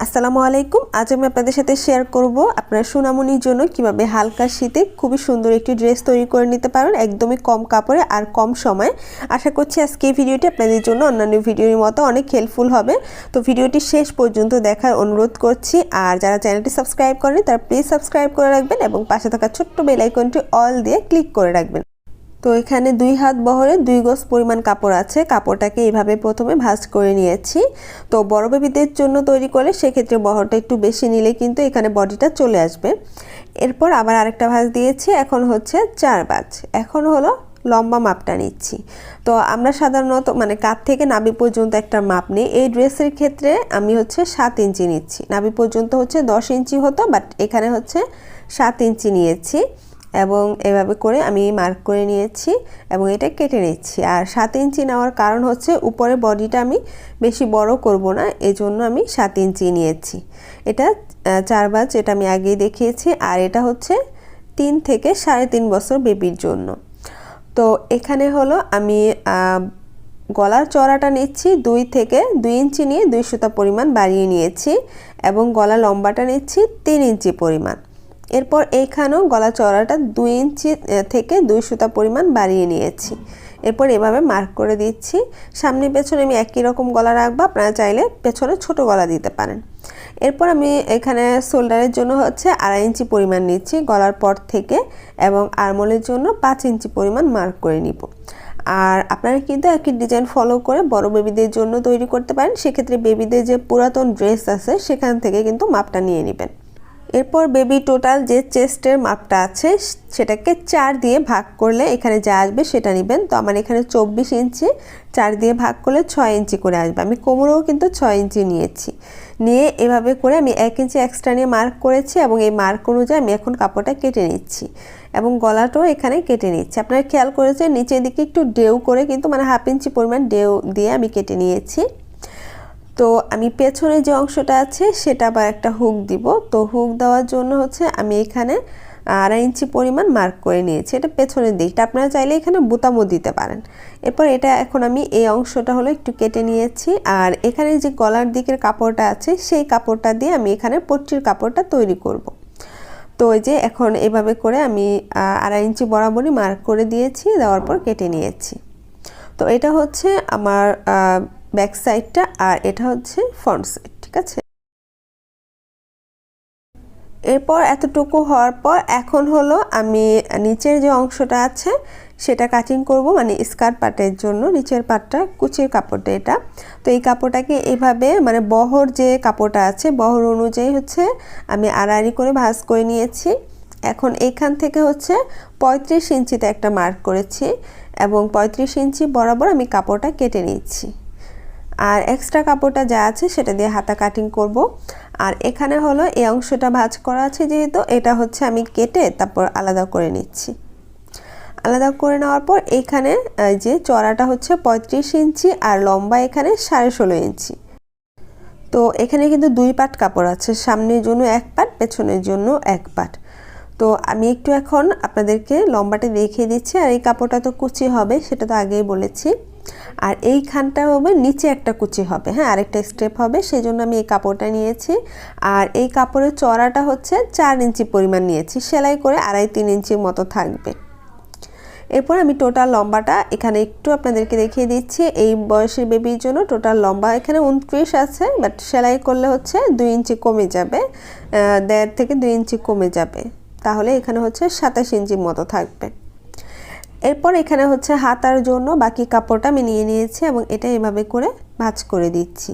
আসসালামু আলাইকুম। আজ আমি আপনাদের সাথে শেয়ার করব আপনার সুনামনির জন্য কীভাবে হালকা শীতে খুবই সুন্দর একটি ড্রেস তৈরি করে নিতে পারেন একদমই কম কাপড়ে আর কম সময়ে। আশা করছি আজকে এই ভিডিওটি আপনাদের জন্য অন্যান্য ভিডিওর মতো অনেক হেল্পফুল হবে। তো ভিডিওটি শেষ পর্যন্ত দেখার অনুরোধ করছি। আর যারা চ্যানেলটি সাবস্ক্রাইব করেন তারা প্লিজ সাবস্ক্রাইব করে রাখবেন এবং পাশে থাকা ছোট্ট বেল আইকনটি অল দিয়ে ক্লিক করে রাখবেন। তো এখানে দুই হাত বহরে দুই গজ পরিমাণ কাপড় আছে। কাপড়টাকে এইভাবে প্রথমে ভাঁজ করে নিয়েছি। তো বড় বেবিদের জন্য তৈরি করলে সেক্ষেত্রে বহরটা একটু বেশি নিলে কিন্তু এখানে বডিটা চলে আসবে। এরপর আবার আরেকটা ভাঁজ দিয়েছি। এখন হচ্ছে চার বাজ এখন হলো লম্বা মাপটা নিচ্ছি। তো আমরা সাধারণত মানে কাত থেকে নাবি পর্যন্ত একটা মাপ নিই। এই ড্রেসের ক্ষেত্রে আমি হচ্ছে সাত ইঞ্চি নিচ্ছি। নাবি পর্যন্ত হচ্ছে দশ ইঞ্চি হতো, বাট এখানে হচ্ছে সাত ইঞ্চি নিয়েছি। এবং এভাবে করে আমি মার্ক করে নিয়েছি এবং এটা কেটে নিচ্ছি। আর সাত ইঞ্চি নেওয়ার কারণ হচ্ছে উপরে বডিটা আমি বেশি বড় করব না, এজন্য আমি সাত ইঞ্চি নিয়েছি। এটা চার বাজ এটা আমি আগেই দেখিয়েছি আর এটা হচ্ছে তিন থেকে সাড়ে তিন বছর বেবির জন্য। তো এখানে হলো আমি গলার চড়াটা নিচ্ছি, দুই থেকে দুই ইঞ্চি নিয়ে দুই সুতা পরিমাণ বাড়িয়ে নিয়েছি এবং গলা লম্বাটা নিচ্ছি তিন ইঞ্চি পরিমাণ। এরপর এইখানেও গলা চড়াটা দুই ইঞ্চি থেকে দুই সুতা পরিমাণ বাড়িয়ে নিয়েছি। এরপর এভাবে মার্ক করে দিচ্ছি। সামনে পেছনে আমি একই রকম গলা রাখব, আপনারা চাইলে পেছনে ছোট গলা দিতে পারেন। এরপর আমি এখানে শোল্ডারের জন্য হচ্ছে আড়াই ইঞ্চি পরিমাণ নিচ্ছি গলার পর থেকে এবং আরমোলের জন্য পাঁচ ইঞ্চি পরিমাণ মার্ক করে নিব। আর আপনারা কিন্তু একই ডিজাইন ফলো করে বড় বেবিদের জন্য তৈরি করতে পারেন। সেক্ষেত্রে বেবিদের যে পুরাতন ড্রেস আছে, সেখান থেকে কিন্তু মাপটা নিয়ে নেবেন। এরপর বেবি টোটাল যে চেস্টের মাপটা আছে, সেটাকে চার দিয়ে ভাগ করলে এখানে যা আসবে সেটা নেবেন। তো আমার এখানে চব্বিশ ইঞ্চি, চার দিয়ে ভাগ করলে ছয় ইঞ্চি করে আসবে। আমি কোমরেও কিন্তু ছয় ইঞ্চি নিয়েছি। নিয়ে এভাবে করে আমি এক ইঞ্চি এক্সট্রা নিয়ে মার্ক করেছি এবং এই মার্ক অনুযায়ী আমি এখন কাপড়টা কেটে নিচ্ছি এবং গলাটাও এখানে কেটে নিচ্ছি। আপনারা খেয়াল করেছেন, নিচের দিকে একটু ডেউ করে কিন্তু মানে হাফ ইঞ্চি পরিমাণ ডেউ দিয়ে আমি কেটে নিয়েছি। তো আমি পেছনে যে অংশটা আছে সেটা আবার একটা হুক দিব। তো হুক দেওয়ার জন্য হচ্ছে আমি এখানে আড়াই ইঞ্চি পরিমাণ মার্ক করে নিয়েছি। এটা পেছনের দিকটা। আপনারা চাইলে এখানে বোতামও দিতে পারেন। এরপর এটা এখন আমি এই অংশটা হলো একটু কেটে নিয়েছি। আর এখানে যে গলার দিকের কাপড়টা আছে সেই কাপড়টা দিয়ে আমি এখানে পট্টির কাপড়টা তৈরি করব। তো ওই যে এখন এভাবে করে আমি আড়াই ইঞ্চি বরাবরই মার্ক করে দিয়েছি। দেওয়ার পর কেটে নিয়েছি। তো এটা হচ্ছে আমার ব্যাক সাইডটা আর এটা হচ্ছে ফ্রন্ট সাইড, ঠিক আছে? এরপর এতটুকু হওয়ার পর এখন হলো আমি নিচের যে অংশটা আছে সেটা কাটিং করব মানে স্কার্ট পাটের জন্য নিচের পাটটা, কুচির কাপড়টা এটা। তো এই কাপড়টাকে এভাবে মানে বহর যে কাপড়টা আছে, বহর অনুযায়ী হচ্ছে আমি আড়াআড়ি করে ভাঁজ করে নিয়েছি। এখন এখান থেকে হচ্ছে পঁয়ত্রিশ ইঞ্চিতে একটা মার্ক করেছি এবং পঁয়ত্রিশ ইঞ্চি বরাবর আমি কাপড়টা কেটে নিচ্ছি আর এক্সট্রা কাপড়টা যা আছে সেটা দিয়ে হাতা কাটিং করব। আর এখানে হলো এই অংশটা ভাজ করা আছে যেহেতু, এটা হচ্ছে আমি কেটে তারপর আলাদা করে নিচ্ছি। আলাদা করে নেওয়ার পর এখানে যে চড়াটা হচ্ছে পঁয়ত্রিশ ইঞ্চি আর লম্বা এখানে সাড়ে ষোলো ইঞ্চি। তো এখানে কিন্তু দুই পাট কাপড় আছে, সামনের জন্য এক পাট, পেছনের জন্য এক পাট। তো আমি একটু এখন আপনাদেরকে লম্বাটা দেখিয়ে দিচ্ছি, আর এই কাপড়টা তো কুচি হবে, সেটা তো আগেই বলেছি। আর এই খানটা হবে, নিচে একটা কুচি হবে হ্যাঁ আরেকটা স্টেপ হবে সেই জন্য আমি এই কাপড়টা নিয়েছি। আর এই কাপড়ের চড়াটা হচ্ছে চার ইঞ্চি পরিমাণ নিয়েছি, সেলাই করে আড়াই তিন ইঞ্চির মতো থাকবে। এরপর আমি টোটাল লম্বাটা এখানে একটু আপনাদেরকে দেখিয়ে দিচ্ছি, এই বয়সের বেবির জন্য টোটাল লম্বা এখানে উনত্রিশ আছে বাট সেলাই করলে হচ্ছে দুই ইঞ্চি কমে যাবে দেড় থেকে দুই ইঞ্চি কমে যাবে। তাহলে এখানে হচ্ছে সাতাশ ইঞ্চির মতো থাকবে। এরপর এখানে হচ্ছে হাতার জন্য বাকি কাপড়টা আমি নিয়ে নিয়েছি এবং এটা এভাবে করে ভাজ করে দিচ্ছি।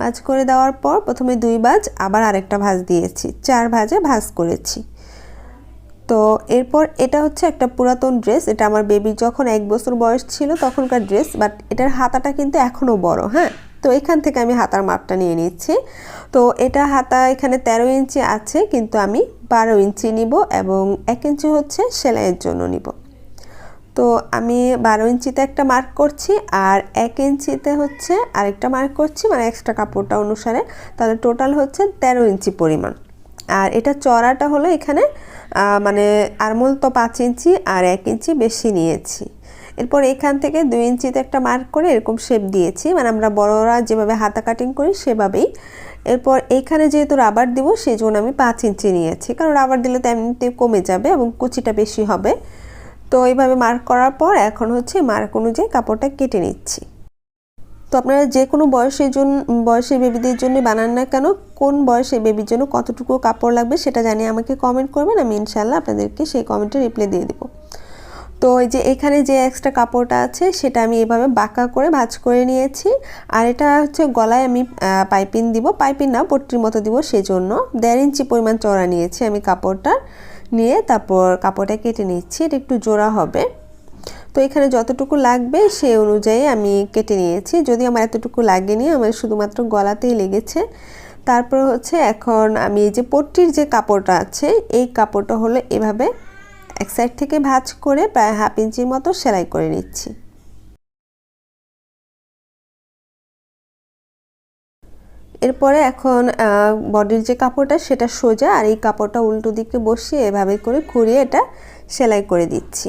ভাজ করে দেওয়ার পর প্রথমে দুই ভাজ, আবার আরেকটা ভাজ দিয়েছি। চার ভাজে ভাজ করেছি। তো এরপর এটা হচ্ছে একটা পুরাতন ড্রেস, এটা আমার বেবি যখন এক বছর বয়স ছিল তখনকার ড্রেস, বাট এটার হাতাটা কিন্তু এখনও বড় হ্যাঁ? তো এখান থেকে আমি হাতার মাপটা নিয়ে নিচ্ছি। তো এটা হাতা এখানে ১৩ ইঞ্চি আছে, কিন্তু আমি বারো ইঞ্চি নিব এবং এক ইঞ্চি হচ্ছে সেলাইয়ের জন্য নিব। তো আমি বারো ইঞ্চিতে একটা মার্ক করছি আর এক ইঞ্চিতে হচ্ছে আরেকটা মার্ক করছি মানে এক্সট্রা কাপড়টা অনুসারে। তাহলে টোটাল হচ্ছে তেরো ইঞ্চি পরিমাণ। আর এটা চড়াটা হলো এখানে মানে আরমোল তো পাঁচ ইঞ্চি আর এক ইঞ্চি বেশি নিয়েছি। এরপর এখান থেকে দুই ইঞ্চিতে একটা মার্ক করে এরকম শেপ দিয়েছি মানে আমরা বড়রা যেভাবে হাতা কাটিং করি সেভাবেই। এরপর এইখানে যেহেতু রাবার দিব সেই জন্য আমি পাঁচ ইঞ্চি নিয়েছি। কারণ রাবার দিলে তো এমনিতে কমে যাবে এবং কুচিটা বেশি হবে। তো এইভাবে মার্ক করার পর এখন হচ্ছে মার্ক অনুযায়ী কাপড়টা কেটে নিচ্ছি। তো আপনারা যে কোনো বয়সের জন্য বয়সের বেবিদের জন্য বানান না কেন, কোন বয়সের বেবির জন্য কতটুকু কাপড় লাগবে সেটা জানিয়ে আমাকে কমেন্ট করবেন, আমি ইনশাল্লাহ আপনাদেরকে সেই কমেন্টে রিপ্লাই দিয়ে দেবো। তো এই যে এখানে যে এক্সট্রা কাপড়টা আছে সেটা আমি এভাবে বাঁকা করে ভাজ করে নিয়েছি। আর এটা হচ্ছে গলায় আমি পাইপিং দিব, পাইপিং না, পট্টির মতো দিব সেজন্য। দেড় ইঞ্চি পরিমাণ চড়া নিয়েছি আমি কাপড়টা নিয়ে তারপর কাপড়টা কেটে নিচ্ছি, এটা একটু জোড়া হবে। তো এখানে যতটুকু লাগবে সেই অনুযায়ী আমি কেটে নিয়েছি। যদি আমার এতটুকু লাগেনি, আমার শুধুমাত্র গলাতেই লেগেছে। তারপর হচ্ছে এখন আমি এই যে পট্টির যে কাপড়টা আছে, এই কাপড়টা হলো এভাবে এক সাইড থেকে ভাঁজ করে প্রায় হাফ ইঞ্চির মতো সেলাই করে নিচ্ছি। এরপরে এখন বডির যে কাপড়টা সেটা সোজা আর এই কাপড়টা উল্টো দিকে বসিয়ে এভাবে করে ঘুরিয়ে এটা সেলাই করে দিচ্ছি।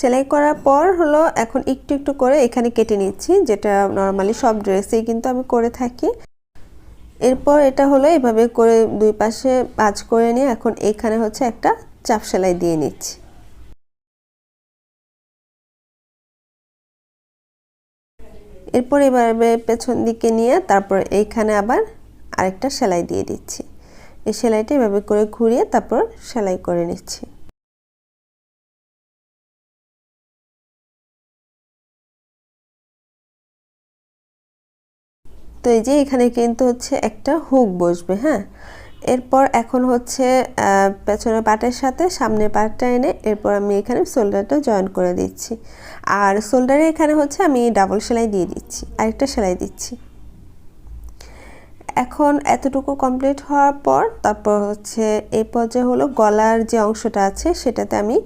সেলাই করার পর হলো এখন একটু একটু করে এখানে কেটে নিচ্ছি, যেটা নর্মালি সব ড্রেসেই কিন্তু আমি করে থাকি। এরপর এটা হলো এভাবে করে দুই পাশে পাঁচ করে নিয়ে এখন এখানে হচ্ছে একটা চাপ সেলাই দিয়ে নিচ্ছি। এরপর এভাবে পেছন দিকে নিয়ে তারপর এইখানে আবার আরেকটা সেলাই দিয়ে দিচ্ছি। এই সেলাইটা এভাবে করে ঘুরিয়ে তারপর সেলাই করে নিচ্ছি। তো এই যে এখানে কিন্তু হচ্ছে একটা হুক বসবে হ্যাঁ? এরপর এখন হচ্ছে পেছনের পাটের সাথে সামনের পাটটা এনে এরপর আমি এখানে শোল্ডারটা জয়েন করে দিচ্ছি। আর শোল্ডারে এখানে হচ্ছে আমি ডাবল সেলাই দিয়ে দিচ্ছি, আরেকটা সেলাই দিচ্ছি। এখন এতটুকু কমপ্লিট হওয়ার পর তারপর হচ্ছে এই পর্যায়ে হলো গলার যে অংশটা আছে সেটাতে আমি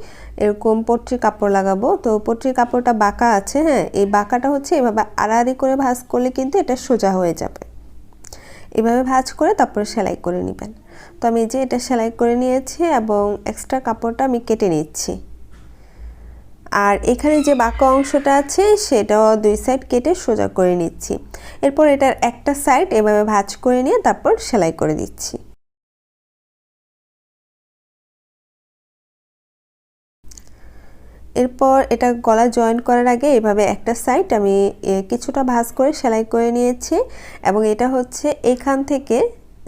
এরকম পট্রির কাপড় লাগাবো। তো পট্রির কাপড়টা বাঁকা আছে হ্যাঁ এই বাঁকাটা হচ্ছে এভাবে আড়াআড়ি করে ভাঁজ করলে কিন্তু এটা সোজা হয়ে যাবে। এভাবে ভাঁজ করে তারপরে সেলাই করে নেবেন। তো আমি যে এটা সেলাই করে নিয়েছি এবং এক্সট্রা কাপড়টা আমি কেটে নিচ্ছি। আর এখানে যে বাঁকা অংশটা আছে সেটাও দুই সাইড কেটে সোজা করে নিচ্ছি। এরপর এটার একটা সাইড এভাবে ভাঁজ করে নিয়ে তারপর সেলাই করে দিচ্ছি। এরপর এটা গলা জয়েন করার আগে এভাবে একটা সাইড আমি কিছুটা ভাঁজ করে সেলাই করে নিয়েছি এবং এটা হচ্ছে এখান থেকে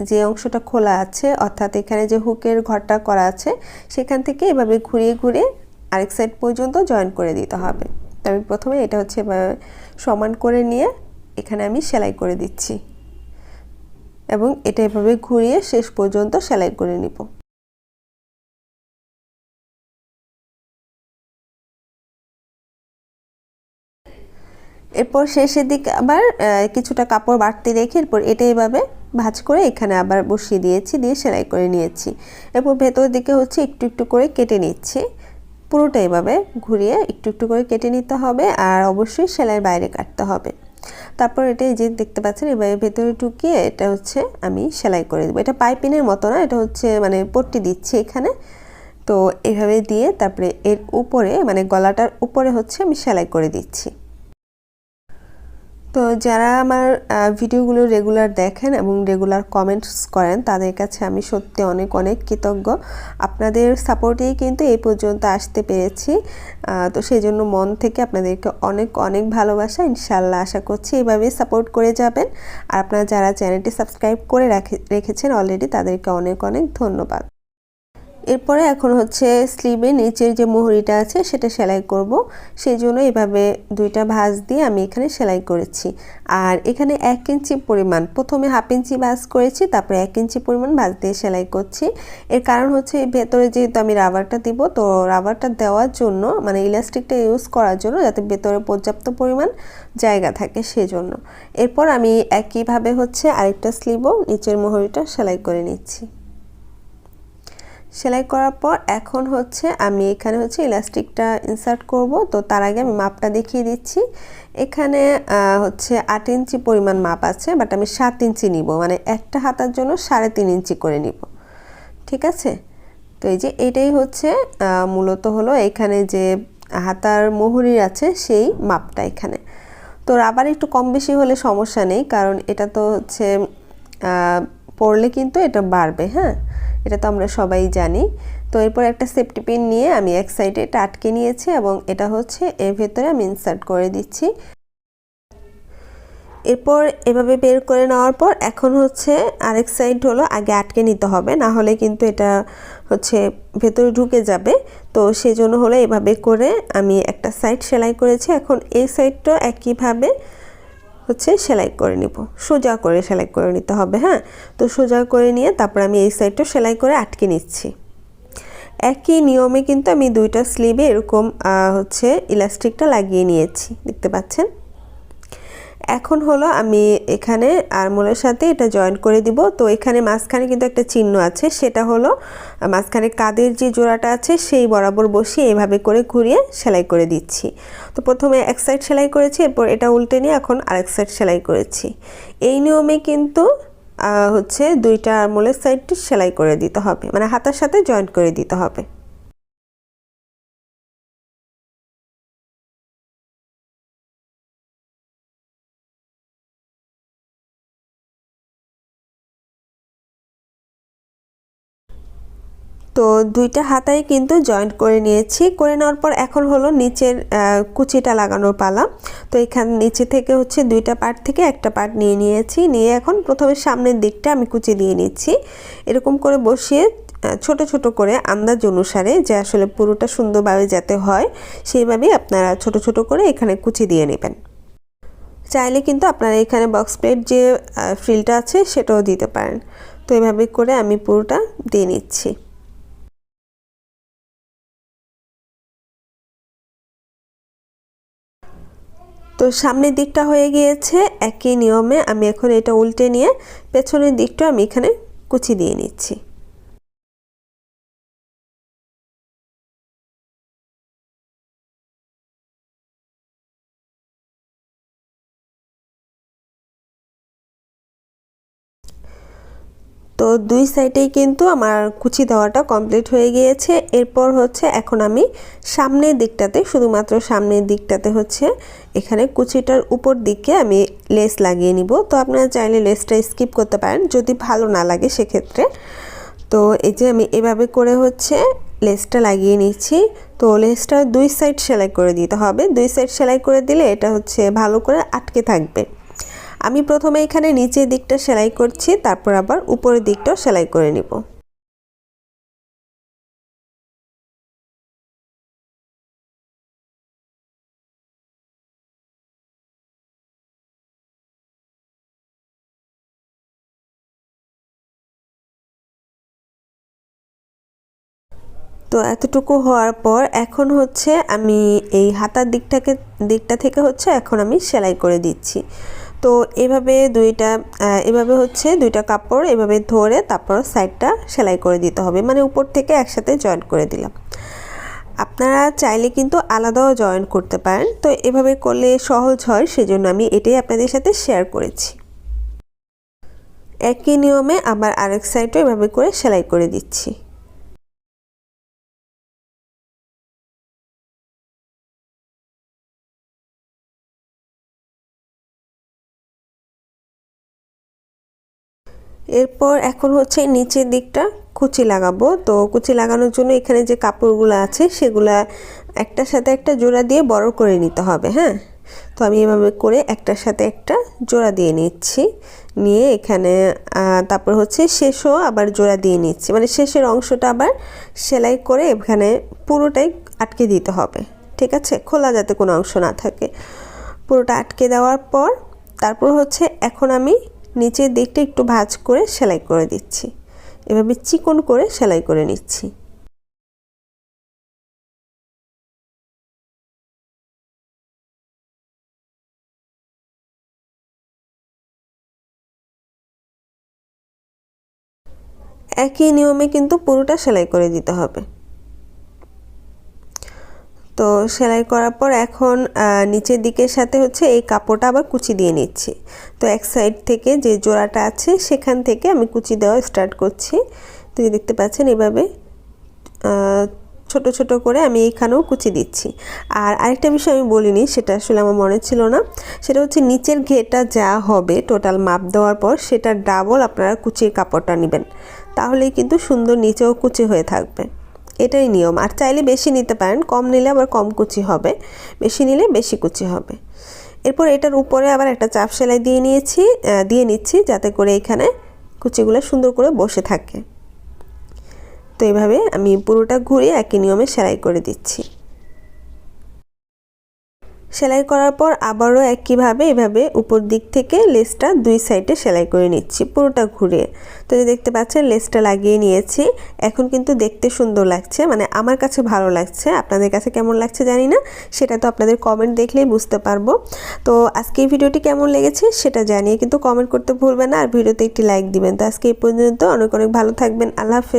যে অংশটা খোলা আছে, অর্থাৎ এখানে যে হুকের ঘরটা করা আছে, সেখান থেকে এভাবে ঘুরিয়ে ঘুরিয়ে আরেক সাইড পর্যন্ত জয়েন করে দিতে হবে। তো আমি প্রথমে এটা হচ্ছে সমান করে নিয়ে এখানে আমি সেলাই করে দিচ্ছি এবং এটা এভাবে ঘুরিয়ে শেষ পর্যন্ত সেলাই করে নিব। এরপর শেষের দিকে আবার কিছুটা কাপড় বাড়তি রেখে এরপর এটা এভাবে ভাজ করে এখানে আবার বসিয়ে দিয়েছি, দিয়ে সেলাই করে নিয়েছি। এরপর ভেতর দিকে হচ্ছে একটু একটু করে কেটে নিচ্ছি। পুরোটা এভাবে ঘুরিয়ে একটু একটু করে কেটে নিতে হবে আর অবশ্যই সেলাইয়ের বাইরে কাটতে হবে। তারপর এটা এই যে দেখতে পাচ্ছেন, এভাবে ভেতরে ঢুকিয়ে এটা হচ্ছে আমি সেলাই করে দেবো। এটা পাইপিনের মতো না, এটা হচ্ছে মানে পট্টি দিচ্ছি এখানে। তো এভাবে দিয়ে তারপরে এর উপরে মানে গলাটার উপরে হচ্ছে আমি সেলাই করে দিচ্ছি। তো যারা আমার ভিডিওগুলো রেগুলার দেখেন এবং রেগুলার কমেন্টস করেন, তাদের কাছে আমি সত্যি অনেক অনেক কৃতজ্ঞ। আপনাদের সাপোর্টেই কিন্তু এই পর্যন্ত আসতে পেরেছি। তো সেই জন্য মন থেকে আপনাদেরকে অনেক অনেক ভালোবাসা। ইনশাল্লাহ আশা করছি এইভাবে সাপোর্ট করে যাবেন। আর আপনারা যারা চ্যানেলটি সাবস্ক্রাইব করে রেখেছেন অলরেডি তাদেরকে অনেক অনেক ধন্যবাদ। এরপরে এখন হচ্ছে স্লিভে নিচের যে মোহরিটা আছে সেটা সেলাই করব। সেই জন্য এভাবে দুইটা ভাঁজ দিয়ে আমি এখানে সেলাই করেছি। আর এখানে এক ইঞ্চি পরিমাণ, প্রথমে হাফ ইঞ্চি ভাঁজ করেছি, তারপরে এক ইঞ্চি পরিমাণ ভাঁজ দিয়ে সেলাই করছি। এর কারণ হচ্ছে ভেতরে যেহেতু আমি রাবারটা দিব, তো রাবারটা দেওয়ার জন্য মানে ইলাস্টিকটা ইউজ করার জন্য যাতে ভেতরে পর্যাপ্ত পরিমাণ জায়গা থাকে সেজন্য। এরপর আমি একইভাবে হচ্ছে আরেকটা স্লিভও নিচের মোহরিটা সেলাই করে নিচ্ছি। সেলাই করার পর এখন হচ্ছে আমি এখানে হচ্ছে ইলাস্টিকটা ইনসার্ট করব। তো তার আগে আমি মাপটা দেখিয়ে দিচ্ছি। এখানে হচ্ছে আট ইঞ্চি পরিমাণ মাপ আছে বাট আমি সাত ইঞ্চি নিব। মানে একটা হাতার জন্য সাড়ে তিন ইঞ্চি করে নিব। ঠিক আছে? তো এই যে এটাই হচ্ছে মূলত হলো এখানে যে হাতার মোহরির আছে সেই মাপটা এখানে। তো রাবার একটু কম বেশি হলে সমস্যা নেই, কারণ এটা তো হচ্ছে পড়লে কিন্তু এটা বাড়বে হ্যাঁ? এটা তো আমরা সবাই জানি। তো এরপর একটা সেফটি পিন নিয়ে আমি এক সাইডে এটা আটকে নিয়েছি এবং এটা হচ্ছে এর ভেতরে আমি ইনসার্ট করে দিচ্ছি। এরপর এভাবে বের করে নেওয়ার পর এখন হচ্ছে আরেক সাইড হলো আগে আটকে নিতে হবে, না হলে কিন্তু এটা হচ্ছে ভেতরে ঢুকে যাবে। তো সেই জন্য হলো এভাবে করে আমি একটা সাইড সেলাই করেছি। এখন এই সাইডটা একইভাবে হচ্ছে সেলাই করে নিব। সোজা করে সেলাই করে নিতে হবে হ্যাঁ? তো সোজা করে নিয়ে তারপর আমি এই সাইডটা সেলাই করে আটকে নিচ্ছি। একই নিয়মে কিন্তু আমি দুইটা স্লিভে এরকম হচ্ছে ইলাস্টিকটা লাগিয়ে নিয়েছি। দেখতে পাচ্ছেন? এখন হলো আমি এখানে আরমোলের সাথে এটা জয়েন করে দিব। তো এখানে মাঝখানে কিন্তু একটা চিহ্ন আছে, সেটা হলো মাঝখানে কাদের যে জোড়াটা আছে সেই বরাবর বসিয়ে এভাবে করে ঘুরিয়ে সেলাই করে দিচ্ছি। তো প্রথমে এক সাইড সেলাই করেছি, এরপর এটা উল্টে নিয়ে এখন আরেক সাইড সেলাই করেছি। এই নিয়মে কিন্তু হচ্ছে দুইটা আরমোলের সাইডটি সেলাই করে দিতে হবে মানে হাতার সাথে জয়েন্ট করে দিতে হবে। তো দুইটা হাতায় কিন্তু জয়েন্ট করে নিয়েছি। করে নেওয়ার পর এখন হলো নিচের কুচিটা লাগানোর পালা। তো এখানে নিচে থেকে হচ্ছে দুইটা পার্ট থেকে একটা পার্ট নিয়ে নিয়েছি। নিয়ে এখন প্রথমে সামনের দিকটা আমি কুচি দিয়ে নিচ্ছি। এরকম করে বসিয়ে ছোট ছোট করে আন্দাজ অনুসারে যে আসলে পুরোটা সুন্দরভাবে যাতে হয়, সেইভাবেই আপনারা ছোট ছোট করে এখানে কুচি দিয়ে নেবেন। চাইলে কিন্তু আপনারা এখানে বক্স প্লেট যে ফ্রিলটা আছে সেটাও দিতে পারেন। তো এভাবে করে আমি পুরোটা দিয়ে নিচ্ছি। তো সামনের দিকটা হয়ে গিয়েছে, একই নিয়মে আমি এখন এটা উল্টে নিয়ে পেছনের দিকটা আমি এখানে কুচি দিয়ে নিচ্ছি। তো দুই সাইডেই কিন্তু আমার কুচি দেওয়াটা কমপ্লিট হয়ে গিয়েছে। এরপর হচ্ছে এখন আমি সামনের দিকটাতে, শুধুমাত্র সামনের দিকটাতে হচ্ছে এখানে কুচিটার উপর দিকে আমি লেস লাগিয়ে নিব। তো আপনারা চাইলে লেসটা স্কিপ করতে পারেন যদি ভালো না লাগে সেক্ষেত্রে। তো এই যে আমি এভাবে করে হচ্ছে লেসটা লাগিয়ে নিচ্ছি। তো লেসটা দুই সাইড সেলাই করে দিতে হবে। দুই সাইড সেলাই করে দিলে এটা হচ্ছে ভালো করে আটকে থাকবে। আমি প্রথমে এখানে নিচের দিকটা সেলাই করছি, তারপর আবার উপরের দিকটাও সেলাই করে নিব। তো এতটুকু হওয়ার পর এখন হচ্ছে আমি এই হাতার দিকটাকে, দিকটা থেকে হচ্ছে এখন আমি সেলাই করে দিচ্ছি। তো এভাবে দুইটা এভাবে হচ্ছে দুইটা কাপড় এভাবে ধরে তারপর সাইডটা সেলাই করে দিতে হবে। মানে উপর থেকে একসাথে জয়েন করে দিলাম। আপনারা চাইলে কিন্তু আলাদাও জয়েন করতে পারেন। তো এভাবে করলে সহজ হয়, সেজন্য আমি এটাই আপনাদের সাথে শেয়ার করেছি। একই নিয়মে আবার আরেক সাইডও এভাবে করে সেলাই করে দিচ্ছি। এরপর এখন হচ্ছে নিচের দিকটা কুচি লাগাবো। তো কুচি লাগানোর জন্য এখানে যে কাপড়গুলো আছে, সেগুলা একটার সাথে একটা জোড়া দিয়ে বড় করে নিতে হবে হ্যাঁ? তো আমি এভাবে করে একটার সাথে একটা জোড়া দিয়ে নিচ্ছি। নিয়ে এখানে তারপর হচ্ছে শেষও আবার জোড়া দিয়ে নিচ্ছি। মানে শেষের অংশটা আবার সেলাই করে এখানে পুরোটাই আটকে দিতে হবে, ঠিক আছে? খোলা যাতে কোনো অংশ না থাকে। পুরোটা আটকে দেওয়ার পর, তারপর হচ্ছে এখন আমি নিচের দিকটা একটু ভাজ করে সেলাই করে দিচ্ছি। এভাবে চিকন করে সেলাই করে নিচ্ছি। একই নিয়মে কিন্তু পুরোটা সেলাই করে দিতে হবে। তো সেলাই করার পর এখন নিচের দিকের সাথে হচ্ছে এই কাপড়টা আবার কুচি দিয়ে নিচ্ছি। তো এক সাইড থেকে যে জোড়াটা আছে, সেখান থেকে আমি কুচি দেওয়া স্টার্ট করছি। তো দেখতে পাচ্ছেন এভাবে ছোট ছোট করে আমি এইখানেও কুচি দিচ্ছি। আর আরেকটা বিষয় আমি বলিনি, সেটা আসলে আমার মনে ছিল না, সেটা হচ্ছে নিচের ঘেটা যা হবে টোটাল মাপ দেওয়ার পর সেটা ডাবল আপনারা কুচির কাপড়টা নেবেন। তাহলেই কিন্তু সুন্দর নিচেও কুচি হয়ে থাকবে। এটাই নিয়ম। আর চাইলে বেশি নিতে পারেন, কম নিলে আবার কম কুচি হবে। বেশি নিলে বেশি কুচি হবে। এরপর এটার উপরে আবার একটা চাপ সেলাই দিয়ে নিয়েছি দিয়ে নিচ্ছি যাতে করে এখানে কুচিগুলো সুন্দর করে বসে থাকে। তো এভাবে আমি পুরোটা ঘুরে একই নিয়মে সেলাই করে দিচ্ছি। সেলাই করার পর আবারও একইভাবে, এভাবে উপর দিক থেকে লেসটা দুই সাইডে সেলাই করে নিচ্ছি, পুরোটা ঘুরে। তো যে দেখতে পাচ্ছেন, লেসটা লাগিয়ে নিয়েছি। এখন কিন্তু দেখতে সুন্দর লাগছে মানে আমার কাছে ভালো লাগছে। আপনাদের কাছে কেমন লাগছে জানি না, সেটা তো আপনাদের কমেন্ট দেখলেই বুঝতে পারব। তো আজকে এই ভিডিওটি কেমন লেগেছে সেটা জানিয়ে কিন্তু কমেন্ট করতে ভুলবেন না, আর ভিডিওতে একটি লাইক দিবেন। তো আজকে এই পর্যন্ত, অনেক অনেক ভালো থাকবেন, আল্লাহ হাফেজ।